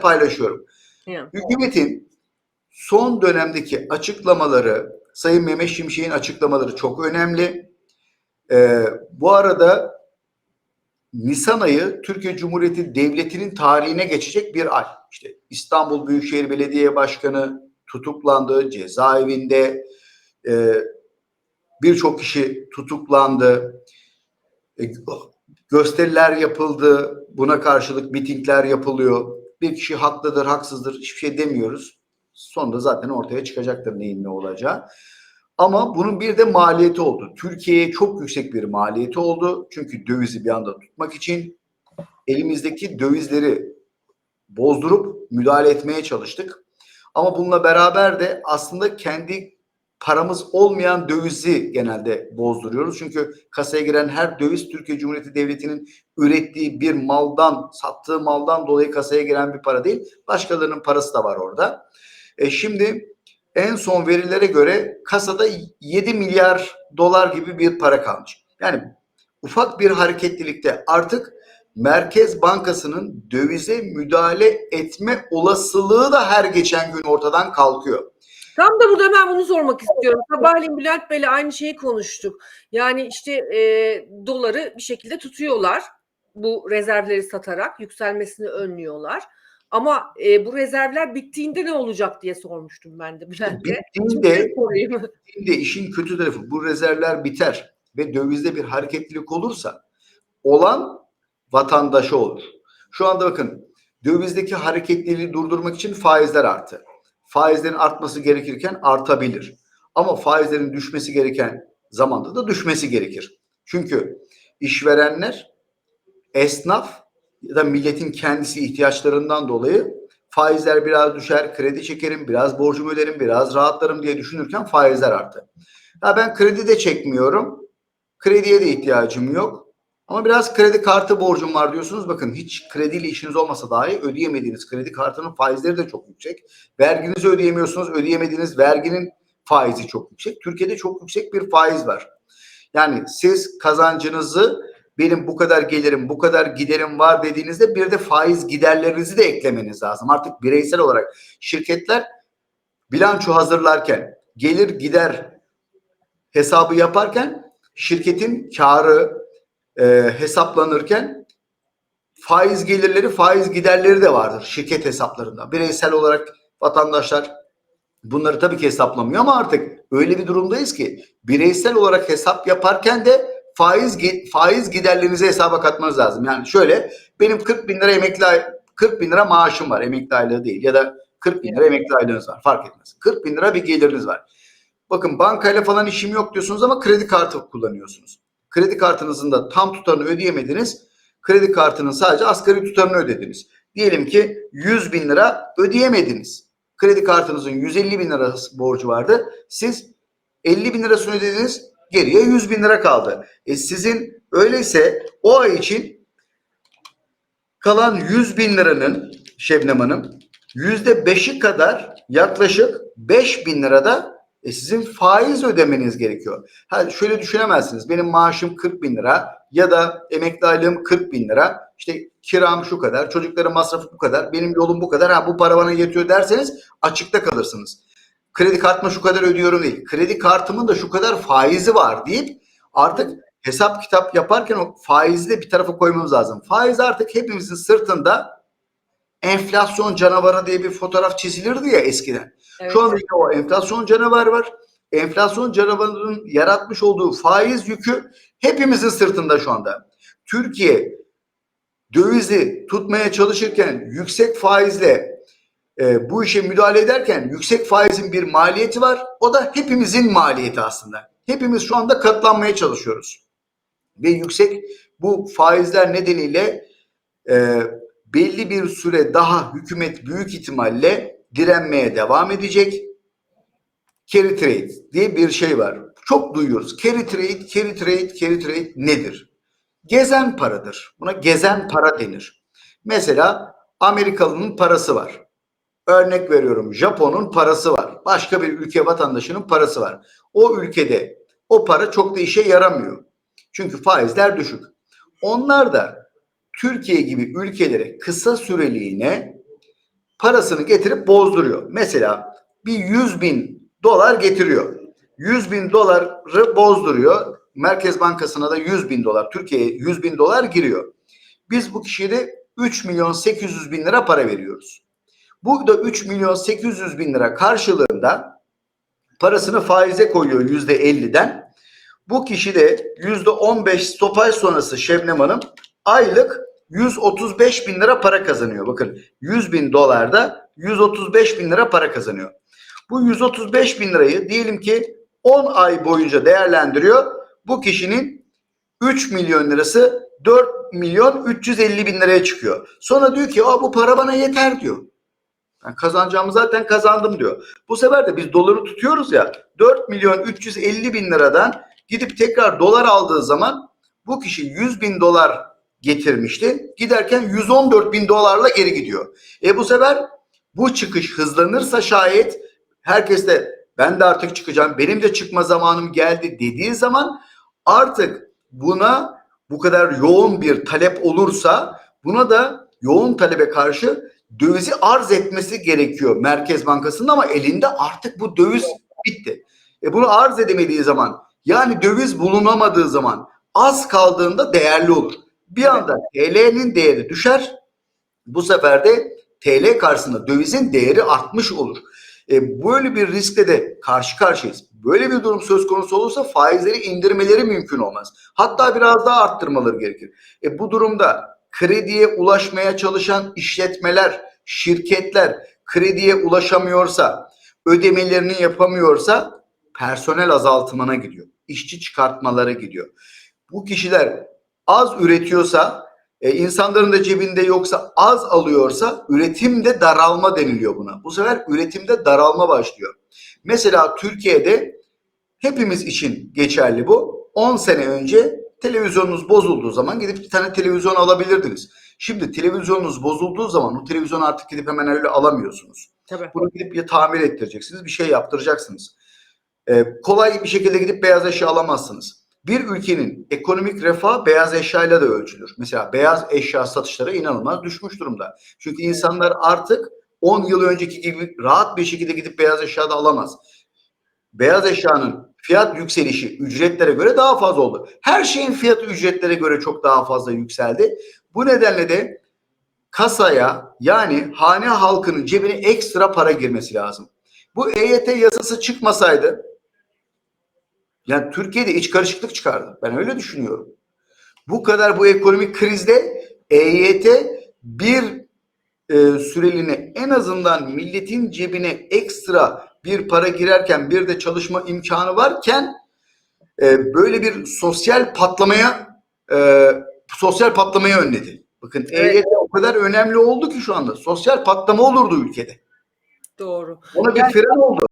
paylaşıyorum. Ya. Hükümetin son dönemdeki açıklamaları, Sayın Mehmet Şimşek'in açıklamaları çok önemli. Ee, bu arada Nisan ayı Türkiye Cumhuriyeti Devleti'nin tarihine geçecek bir ay. İşte İstanbul Büyükşehir Belediye Başkanı tutuklandı, cezaevinde e, birçok kişi tutuklandı. E, gösteriler yapıldı, buna karşılık mitingler yapılıyor. Bir kişi haklıdır, haksızdır hiçbir şey demiyoruz. Sonunda zaten ortaya çıkacaktır neyin ne olacağı. Ama bunun bir de maliyeti oldu. Türkiye'ye çok yüksek bir maliyeti oldu. Çünkü dövizi bir anda tutmak için elimizdeki dövizleri bozdurup müdahale etmeye çalıştık. Ama bununla beraber de aslında kendi paramız olmayan dövizi genelde bozduruyoruz. Çünkü kasaya giren her döviz Türkiye Cumhuriyeti Devleti'nin ürettiği bir maldan, sattığı maldan dolayı kasaya giren bir para değil. Başkalarının parası da var orada. E şimdi en son verilere göre kasada 7 milyar dolar gibi bir para kalmış. Yani ufak bir hareketlilikte artık Merkez Bankası'nın dövize müdahale etme olasılığı da her geçen gün ortadan kalkıyor. Tam da burada ben bunu sormak istiyorum. Sabahleyin Bülent Bey'le aynı şeyi konuştuk. Yani işte e, doları bir şekilde tutuyorlar. Bu rezervleri satarak yükselmesini önlüyorlar. Ama e, bu rezervler bittiğinde ne olacak diye sormuştum ben de Bülent'e. Bittiğinde, bittiğinde işin kötü tarafı bu rezervler biter ve dövizde bir hareketlilik olursa olan vatandaşı olur. Şu anda bakın dövizdeki hareketliliği durdurmak için faizler arttı. Faizlerin artması gerekirken artabilir. Ama faizlerin düşmesi gereken zamanda da düşmesi gerekir. Çünkü işverenler, esnaf ya da milletin kendisi ihtiyaçlarından dolayı faizler biraz düşer, kredi çekerim, biraz borcumu öderim, biraz rahatlarım diye düşünürken faizler arttı. Ya ben kredi de çekmiyorum, krediye de ihtiyacım yok. Ama biraz kredi kartı borcum var diyorsunuz. Bakın hiç krediyle işiniz olmasa dahi ödeyemediğiniz kredi kartının faizleri de çok yüksek. Verginizi ödeyemiyorsunuz. Ödeyemediğiniz verginin faizi çok yüksek. Türkiye'de çok yüksek bir faiz var. Yani siz kazancınızı benim bu kadar gelirim, bu kadar giderim var dediğinizde bir de faiz giderlerinizi de eklemeniz lazım. Artık bireysel olarak şirketler bilanço hazırlarken, gelir gider hesabı yaparken şirketin karı e, hesaplanırken faiz gelirleri, faiz giderleri de vardır şirket hesaplarında. Bireysel olarak vatandaşlar bunları tabii ki hesaplamıyor ama artık öyle bir durumdayız ki bireysel olarak hesap yaparken de faiz faiz giderlerinizi hesaba katmanız lazım. Yani şöyle benim 40 bin lira emekli 40 bin lira maaşım var emekli aylığı değil ya da 40 bin lira emekli aylığınız var fark etmez. 40 bin lira bir geliriniz var. Bakın bankayla falan işim yok diyorsunuz ama kredi kartı kullanıyorsunuz. Kredi kartınızın da tam tutarını ödeyemediniz. Kredi kartının sadece asgari tutarını ödediniz. Diyelim ki 100 bin lira ödeyemediniz. Kredi kartınızın 150 bin lira borcu vardı. Siz 50 bin lirasını ödediniz. Geriye 100 bin lira kaldı. E sizin öyleyse o ay için kalan 100 bin liranın Şebnem Hanım yüzde beşi kadar yaklaşık 5 bin lirada e sizin faiz ödemeniz gerekiyor. Ha şöyle düşünemezsiniz. Benim maaşım 40 bin lira ya da emekli aylığım 40 bin lira. İşte kiram şu kadar, çocukların masrafı bu kadar, benim yolum bu kadar. Ha bu para bana yetiyor derseniz açıkta kalırsınız. Kredi kartıma şu kadar ödüyorum değil. Kredi kartımın da şu kadar faizi var deyip artık hesap kitap yaparken o faizi de bir tarafa koymamız lazım. Faiz artık hepimizin sırtında enflasyon canavarı diye bir fotoğraf çizilirdi ya eskiden. Evet. Şu anda yine o enflasyon canavarı var. Enflasyon canavarının yaratmış olduğu faiz yükü hepimizin sırtında şu anda. Türkiye dövizi tutmaya çalışırken yüksek faizle e, bu işe müdahale ederken yüksek faizin bir maliyeti var. O da hepimizin maliyeti aslında. Hepimiz şu anda katlanmaya çalışıyoruz. Ve yüksek bu faizler nedeniyle e, belli bir süre daha hükümet büyük ihtimalle direnmeye devam edecek. Carry trade diye bir şey var. Çok duyuyoruz. Carry trade, carry trade, carry trade nedir? Gezen paradır. Buna gezen para denir. Mesela Amerikalı'nın parası var. Örnek veriyorum Japon'un parası var. Başka bir ülke vatandaşının parası var. O ülkede o para çok da işe yaramıyor. Çünkü faizler düşük. Onlar da Türkiye gibi ülkelere kısa süreliğine parasını getirip bozduruyor. Mesela bir 100 bin dolar getiriyor. 100 bin doları bozduruyor. Merkez Bankası'na da 100 bin dolar, Türkiye'ye 100 bin dolar giriyor. Biz bu kişiye de 3 milyon 800 bin lira para veriyoruz. Bu da 3 milyon 800 bin lira karşılığında parasını faize koyuyor yüzde 50'den. Bu kişi de yüzde 15 stopaj sonrası Şebnem Hanım aylık 135 bin lira para kazanıyor. Bakın 100 bin dolarda 135 bin lira para kazanıyor. Bu 135 bin lirayı diyelim ki 10 ay boyunca değerlendiriyor. Bu kişinin 3 milyon lirası 4 milyon 350 bin liraya çıkıyor. Sonra diyor ki Aa, bu para bana yeter diyor. Ben kazanacağımı zaten kazandım diyor. Bu sefer de biz doları tutuyoruz ya 4 milyon 350 bin liradan gidip tekrar dolar aldığı zaman bu kişi 100 bin dolar getirmişti. Giderken 114 bin dolarla geri gidiyor. E bu sefer bu çıkış hızlanırsa şayet herkes de ben de artık çıkacağım benim de çıkma zamanım geldi dediği zaman artık buna bu kadar yoğun bir talep olursa buna da yoğun talebe karşı dövizi arz etmesi gerekiyor Merkez Bankası'nın ama elinde artık bu döviz bitti. E bunu arz edemediği zaman yani döviz bulunamadığı zaman az kaldığında değerli olur. Bir anda TL'nin değeri düşer. Bu sefer de TL karşısında dövizin değeri artmış olur. E, böyle bir riskle de karşı karşıyayız. Böyle bir durum söz konusu olursa faizleri indirmeleri mümkün olmaz. Hatta biraz daha arttırmaları gerekir. E, bu durumda krediye ulaşmaya çalışan işletmeler, şirketler krediye ulaşamıyorsa, ödemelerini yapamıyorsa personel azaltımına gidiyor. İşçi çıkartmalara gidiyor. Bu kişiler az üretiyorsa, e, insanların da cebinde yoksa az alıyorsa üretimde daralma deniliyor buna. Bu sefer üretimde daralma başlıyor. Mesela Türkiye'de hepimiz için geçerli bu. 10 sene önce televizyonunuz bozulduğu zaman gidip bir tane televizyon alabilirdiniz. Şimdi televizyonunuz bozulduğu zaman o televizyonu artık gidip hemen öyle alamıyorsunuz. Tabii. Bunu gidip ya tamir ettireceksiniz, bir şey yaptıracaksınız. Ee, kolay bir şekilde gidip beyaz eşya alamazsınız. Bir ülkenin ekonomik refahı beyaz eşyayla da ölçülür. Mesela beyaz eşya satışları inanılmaz düşmüş durumda. Çünkü insanlar artık 10 yıl önceki gibi rahat bir şekilde gidip beyaz eşya da alamaz. Beyaz eşyanın fiyat yükselişi ücretlere göre daha fazla oldu. Her şeyin fiyatı ücretlere göre çok daha fazla yükseldi. Bu nedenle de kasaya yani hane halkının cebine ekstra para girmesi lazım. Bu EYT yasası çıkmasaydı yani Türkiye'de iç karışıklık çıkardı. Ben öyle düşünüyorum. Bu kadar bu ekonomik krizde EYT bir e, süreliğine en azından milletin cebine ekstra bir para girerken bir de çalışma imkanı varken e, böyle bir sosyal patlamaya e, sosyal patlamaya önledi. Bakın Evet. EYT o kadar önemli oldu ki şu anda. Sosyal patlama olurdu ülkede. Doğru. Ona bir fren oldu.